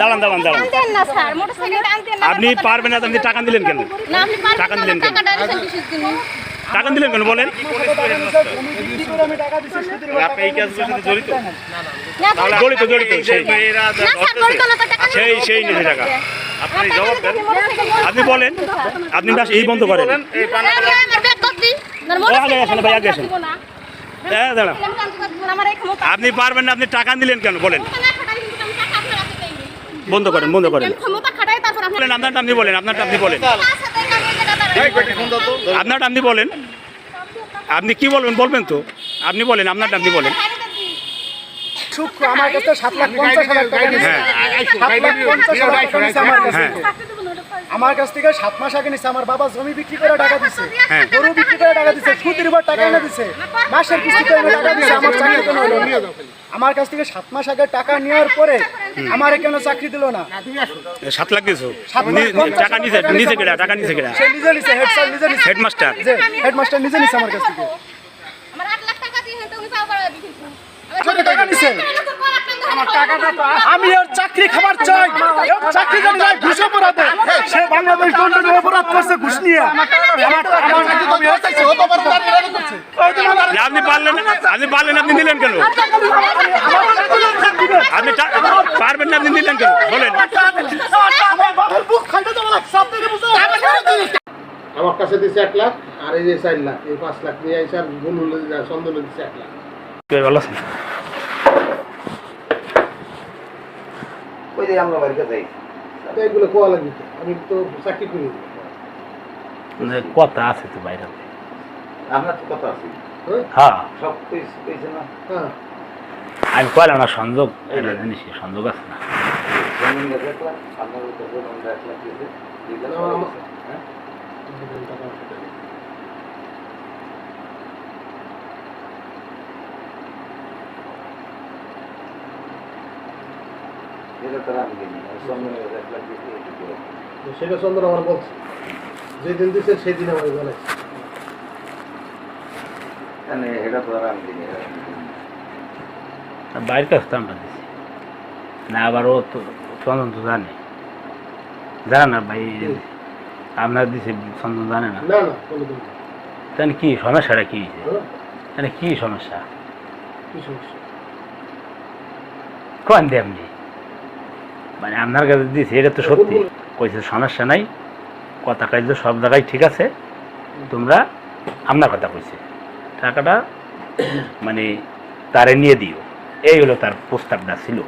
দাঁড়ান দাঁড়ান দাঁড়ান। আপনি পারবেন না তো আপনি টাকা দিলেন কেন? টাকা দিলেন কেন? টাকা দিলেন কেন বলেন? জড়িত জড়িত? সেই না, স্যার, জড়িত। না, তো টাকা সেই আসতে টাকা আপনি জবাব দেন। আপনি বলেন আপনি বাস এই বন্ধ করেন। আগে আসেন, ভাই, আগে আসেন। হ্যাঁ ক্ষমতা আপনি পারবেন না আপনি টাকা দিলেন কেন বলেন ক্ষমতা না খাটাই কিন্তু আমি টাকা আপনার কাছে চাইনি। বন্ধ করেন বন্ধ করেন। আপনার আপনি বলেন আপনারটা আপনি বলেন আপনারটা আপনি বলেন। আপনি কি বলবেন বলবেন তো। আপনি বলেন আপনারটা আপনি বলেন। আমার কাছে সাত লাখ পঞ্চাশ হাজার টাকা নিয়েছে হ্যাঁ। আমার কাছে থেকে সাত মাস আগে নিছে আমার বাবা জমি বিক্রি করে টাকা দিছে হ্যাঁ। গরু বিক্রি করে টাকা দিছে উপর টাকা এনে দিছে মাসের কিস্তিতে টাকা দিছে আমার চাকরি হলো? আমার কাছ থেকে সাত মাস আগে টাকা নেওয়ার পরে আমার কেন চাকরি দিল না? সাত লাখ পঞ্চাশ টাকা নিচে নিচে কেটা টাকা নিচে কেটা সে নিজে নিছে হেড স্যার নিজে নিছে। হেডমাস্টার যে হেডমাস্টার নিজে নিছে আমার কাছ থেকে। আমার আট লাখ টাকা দিয়ে আমি পাও দিয়েছি। কত টাকা নিছে? আমার টাকাটা তো আমি ওর চাকরি খাবার চাই। ওর চাকরি যদি যায় ঘুষ অপরাধে। সে বাংলাদেশ দণ্ডনীয় অপরাধ করছে ঘুষ নিয়ে। আমার আমার আমি ওর চাইছি, ও তো আমার দাঁড়িয়ে করছে। আপনি পারলেন আপনি পারলেন আপনি দিলেন কেন? আপনি পারবেন না আপনি দিলেন কেন? বলেন। আমার কাছে দিচ্ছে এক লাখ আর এই যে চার লাখ এই পাঁচ লাখ নিয়ে আইসে আর বলুন চন্দন দিচ্ছে এক লাখ। ভালো আছেন ওই যে আমরা বাড়িতে যাই? তো এগুলো কোয়া লাগবে আমি তো চাকরি করি। কথা আছে তো বাইরে। আপনার কথা আছে? হ্যাঁ। হ্যাঁ। সব পেয়েছে পেয়েছে না? হ্যাঁ। আমি কইলাম না সংযোগ এটা জিনিস সংযোগ আছে না। হ্যাঁ। সেটা চন্দন আমার বলছে। যেদিন দিচ্ছে সেই দিন আমার বলেছে এখানে এটা তো আর আমি দিইনি এটা আমি দিইনি। বাইরের কাছে তো আমরা দিছি। না আবার ও তো চন্দন তো জানে। জানে না ভাই আপনার দিছে চন্দন জানে না? না না না। তাহলে কি সমস্যাটা কি? হয়েছে হ্যাঁ? তাহলে কি সমস্যা? কি সমস্যা? কোন দেমনি মানে আপনার কাছে দিয়েছে এটা তো সত্যি। কইছে সমস্যা নাই। কথা কাজ সব জায়গায় ঠিক আছে। তোমরা আপনার কথা কইছে। টাকাটা মানে তারে নিয়ে দিও। এই হলো তার প্রস্তাবটা ছিল।